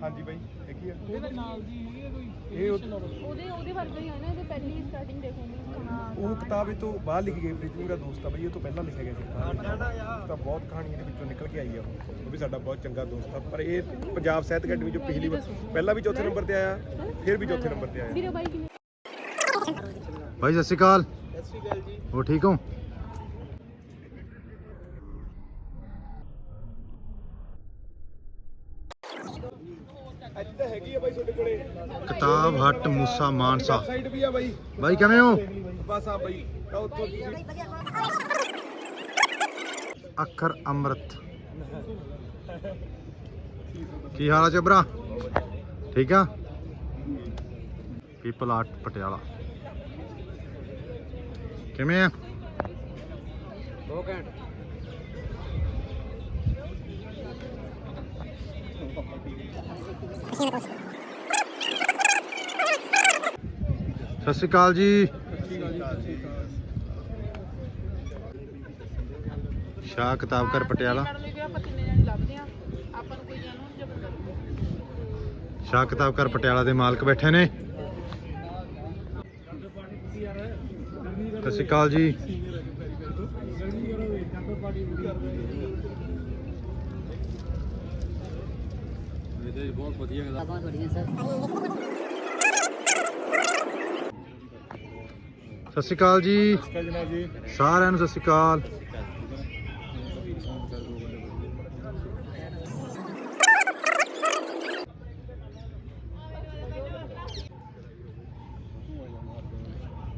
ਹਾਂਜੀ ਬਾਈ ਹੈਗੀ ਆ। ਉਹਦੇ ਨਾਲ ਦੀ ਹੈਗੀ ਆ ਕੋਈ ਇਹ ਉਹ- ਉਹਦੇ ਉਹਦੇ ਵਰਗਾ ਹੀ ਆ ਨਾ ਇਹਦੇ ਪਹਿਲੀ ਸਟਾਰਟਿੰਗ ਦੇਖੋਗੇ ਹਾਂ ਉਹ ਕਿਤਾਬ ਇਹ ਤੋਂ ਬਾਹਰ ਲਿਖੀ ਗਈ ਪ੍ਰੀਤੀ ਮੇਰਾ ਦੋਸਤ ਆ ਬਈ ਇਹ ਤੋਂ ਪਹਿਲਾਂ ਲਿਖਿਆ ਗਿਆ ਸੀ ਕਿਤਾਬ। ਤਾਂ ਬਹੁਤ ਕਹਾਣੀ ਇਹਦੇ ਵਿੱਚੋਂ ਨਿਕਲ ਕੇ ਆਈ ਆ ਉਹ ਉਹ ਵੀ ਸਾਡਾ ਬਹੁਤ ਚੰਗਾ ਦੋਸਤ ਆ। ਪਰ ਇਹ ਪੰਜਾਬ ਸਾਹਿਤ ਅਕੈਡਮੀ ਚੋਂ ਪਿਛਲੀ ਵਾਰ ਪਹਿਲਾਂ ਵੀ ਚੌਥੇ ਨੰਬਰ ਤੇ ਆਇਆ ਫਿਰ ਵੀ ਚੌਥੇ ਨੰਬਰ ਤੇ ਆਇਆ। ਵੀਰੇ ਬਾਈ ਕਿਵੇਂ? ਭਾਈ ਸਤਿ ਸ਼੍ਰੀ ਅਕਾਲ। ਸਤਿ ਸ਼੍ਰੀ ਅਕਾਲ ਜੀ। ਹੋ ਠੀਕ ਹੋ ਅੱਜ ਤਾਂ ਹੈਗੀ ਆ ਬਾਈ ਤੁਹਾਡੇ ਕੋਲੇ ਹੱਟ ਮੂਸਾ ਮਾਨਸਾ। ਵੈਬਸਾਈਟ ਵੀ ਆ ਬਾਈ। ਬਾਈ ਕਿਵੇਂ ਹੋ? ਬਸ ਆ ਬਾਈ। ਉੱਥੋਂ ਅੱਖਰ ਅੰਮ੍ਰਿਤ। ਕੀ ਹਾਲ ਆ ਚਬਰਾ? ਠੀਕ ਆ? People art Patiala. ਕਿਵੇਂ ਆ? ਦੋ ਘੰਟ। ਸਤਿ ਸ਼੍ਰੀ ਅਕਾਲ ਜੀ। ਸ਼ਾਹ ਕਿਤਾਬ ਘਰ ਪਟਿਆਲਾ। ਸ਼ਾਹ ਕਿਤਾਬ ਘਰ ਪਟਿਆਲਾ ਦੇ ਮਾਲਕ ਬੈਠੇ ਨੇ। ਸਤਿ ਸ਼੍ਰੀ ਅਕਾਲ ਜੀ। ਬਹੁਤ ਵਧੀਆ ਗੱਲ। ਬਹੁਤ ਬੜੀਆਂ ਸਰ ਸਤਿ ਸ਼੍ਰੀ ਅਕਾਲ ਜੀ। ਜਨਾਬ ਜੀ ਸਾਰਿਆਂ ਨੂੰ ਸਤਿ ਸ਼੍ਰੀ ਅਕਾਲ।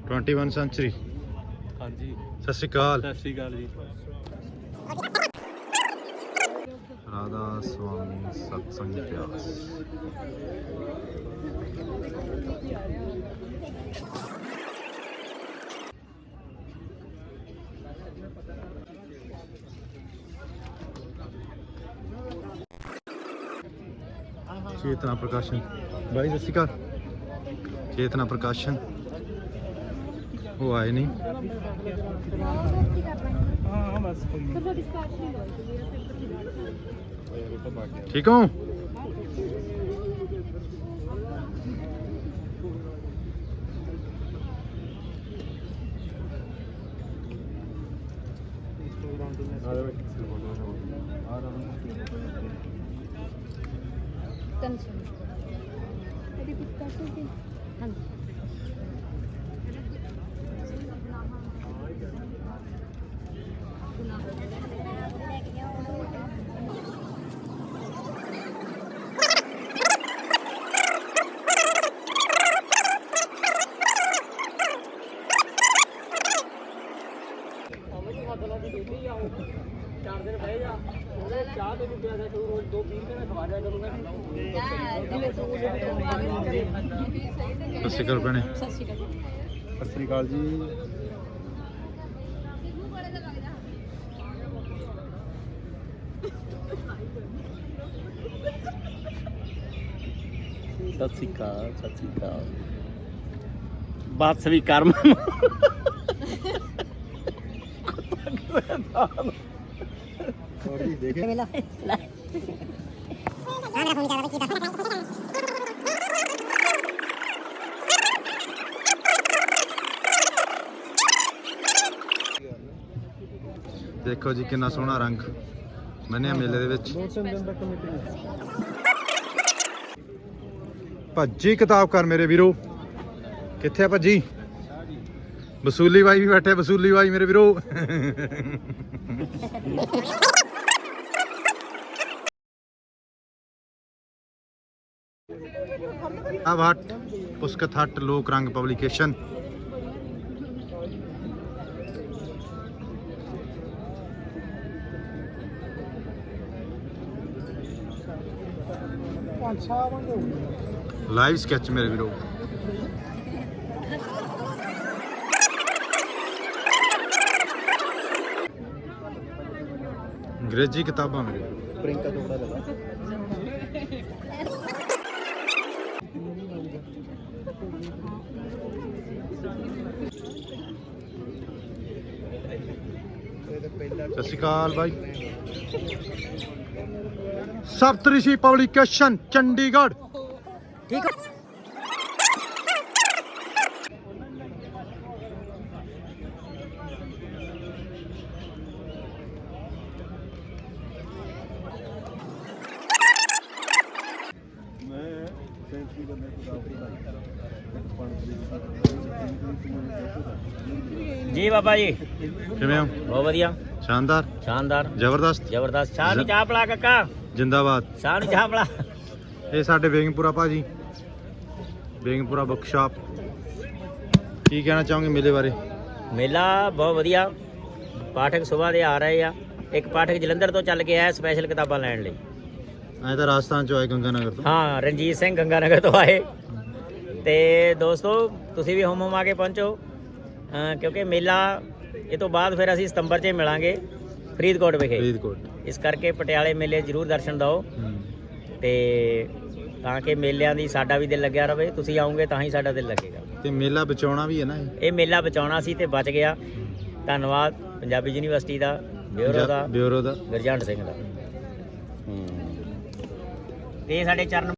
ਟਵੈਂਟੀ ਵਨ ਸੈਂਚੁਰੀ ਹਾਂਜੀ। ਸਤਿ ਸ਼੍ਰੀ ਅਕਾਲ। ਸਤਿ ਸ਼੍ਰੀ ਅਕਾਲ ਜੀ। ਰਾਧਾ ਸਵਾਮੀ ਸਤਸੰਗ ਚੇਤਨਾ ਪ੍ਰਕਾਸ਼ਨ। ਬਾਈ ਸਤਿ ਸ਼੍ਰੀ ਅਕਾਲ। ਚੇਤਨਾ ਪ੍ਰਕਾਸ਼ਨ। ਉਹ ਆਏ ਨਹੀਂ। ਠੀਕ ਹਾਂ? ਬਸ ਕੋਈ ਸਰ ਤੁਹਾਡੀ ਸਕਾਰਫ ਨਹੀਂ ਲੋਈ ਤੇ ਮੇਰਾ ਪੇਪਰ ਨਹੀਂ ਠੀਕ ਹੋ ਟੈਨਸ਼ਨ ਇਹਦੀ ਪਿੱਤਾ ਸੀ ਹਾਂਜੀ ਚਾਰ ਦਿਨ ਬਹਿ ਜਾ ਉਹਨੇ ਚਾਹ ਤੇ ਪਿਆ ਜਾ ਤੂੰ ਰੋਜ਼ ਦੋ ਪੀਣ ਕੇ ਖਵਾ ਜਾ ਕਰੂੰਗਾ। ਸਤਿ ਸ਼੍ਰੀ ਅਕਾਲ ਭੈਣੇ। ਸਤਿ ਸ਼੍ਰੀ ਅਕਾਲ। ਸਤਿ ਸ੍ਰੀ ਅਕਾਲ ਜੀ। ਸਤਿ ਸ਼੍ਰੀ ਅਕਾਲ ਸਤਿ ਸ਼੍ਰੀ ਅਕਾਲ। ਬਾਤ ਸਵੀ ਕਰਮ। ਸੌਰੀ ਦੇਖੇ ਵੇਲਾ ਦੇਖੋ ਜੀ ਕਿੰਨਾ ਸੋਹਣਾ ਰੰਗ ਮੰਨਿਆ ਮੇਲੇ ਦੇ ਵਿੱਚ। ਭੱਜੀ ਕਿਤਾਬ ਕਰ ਮੇਰੇ ਵੀਰੋ। ਕਿੱਥੇ ਆ ਭੱਜੀ? ਵਸੂਲੀ ਬਾਈ ਵੀ ਬੈਠੇ ਵਸੂਲੀ ਬਾਈ ਮੇਰੇ ਵੀਰੋ ਆ ਹੱਟ ਪੁਸਕਤ ਹੱਟ ਲੋਕ ਰੰਗ ਪਬਲੀਕੇਸ਼ਨ ਪੰਜ ਛਾ ਬੰਦੇ ਹੋ ਲਾਈਵ ਸਕੈਚ ਮੇਰੇ ਵੀਰੋ ਅੰਗਰੇਜ਼ੀ ਕਿਤਾਬਾਂ ਮੇਰੇ ਵੀਰੋ ਪ੍ਰਿੰਕਾ ਟੋਕਰਾ ਲਗਾ ਸਤਿ ਸ਼੍ਰੀ ਅਕਾਲ ਬਾਈ ਸਪਤਰਿਸ਼ੀ ਪਬਲਿਕੇਸ਼ਨ ਚੰਡੀਗੜ੍ਹ ਜੀ ਬਾਬਾ ਜੀ। ਕਿਵੇਂ ਹੋ? ਬਹੁਤ ਵਧੀਆ। ਸ਼ਾਨਦਾਰ। ਸ਼ਾਨਦਾਰ। ਜ਼ਬਰਦਸਤ। ਜ਼ਬਰਦਸਤ। ਸ਼ਾਹ ਨੂੰ ਚਾਹ ਪਲਾ ਕਾਕਾ। ਜਿੰਦਾਬਾਦ। ਸ਼ਾਹ ਨੂੰ ਚਾਹ ਪਲਾ। ਇਹ ਸਾਡੇ ਬੇਗਮਪੁਰਾ ਭਾਜੀ। ਬੇਗਮਪੁਰਾ ਬੁੱਕਸ਼ਾਪ ਕੀ ਕਹਿਣਾ ਚਾਹੋਗੇ ਮੇਲੇ ਬਾਰੇ? ਮੇਲਾ ਬਹੁਤ ਵਧੀਆ। ਪਾਠਕ ਸਵੇਰ ਦੇ ਆ ਰਹੇ ਆ। ਇੱਕ ਪਾਠਕ ਜਲੰਧਰ ਤੋਂ ਚੱਲ ਕੇ ਆਇਆ ਸਪੈਸ਼ਲ ਕਿਤਾਬਾਂ ਲੈਣ ਲਈ। ਐ ਤਾਂ ਰਾਜਸਥਾਨ ਚ ਆਏ ਗੰਗਾਨਗਰ ਤੋਂ। ਹਾਂ ਰਣਜੀਤ ਸਿੰਘ ਗੰਗਾਨਗਰ ਤੋਂ ਆਏ। ਤੇ ਦੋਸਤੋ ਤੁਸੀਂ ਵੀ ਹੁਮ ਹੁਮ ਆ ਕੇ ਪਹੁੰਚੋ। ਕਿਉਂਕਿ ਮੇਲਾ ਇਹ ਤੋਂ ਬਾਅਦ ਫਿਰ ਅਸੀਂ ਸਤੰਬਰ 'ਚ ਮਿਲਾਂਗੇ ਫਰੀਦਕੋਟ ਵਿਖੇ। ਫਰੀਦਕੋਟ। ਇਸ ਕਰਕੇ ਪਟਿਆਲੇ ਮੇਲੇ ਜ਼ਰੂਰ ਦਰਸ਼ਨ ਦਿਓ। ਤੇ ਤਾਂ ਕਿ ਮੇਲਿਆਂ ਦੀ ਸਾਡਾ ਵੀ ਦਿਲ ਲੱਗਿਆ ਰਵੇ। ਤੁਸੀਂ ਆਓਗੇ ਤਾਂ ਹੀ ਸਾਡਾ ਦਿਲ ਲੱਗੇਗਾ। ਤੇ ਮੇਲਾ ਬਚਾਉਣਾ ਵੀ ਹੈ ਨਾ ਇਹ? ਇਹ ਮੇਲਾ ਬਚਾਉਣਾ ਸੀ ਤੇ ਬਚ ਗਿਆ। ਧੰਨਵਾਦ ਪੰਜਾਬੀ ਯੂਨੀਵਰਸਿਟੀ ਦਾ ਬਿਊਰੋ ਦਾ ਬਿਊਰੋ ਦਾ। ਗੁਰਜੰਟ ਸਿੰਘ ਦਾ। ਤੇ ਸਾਡੇ ਚਰਨ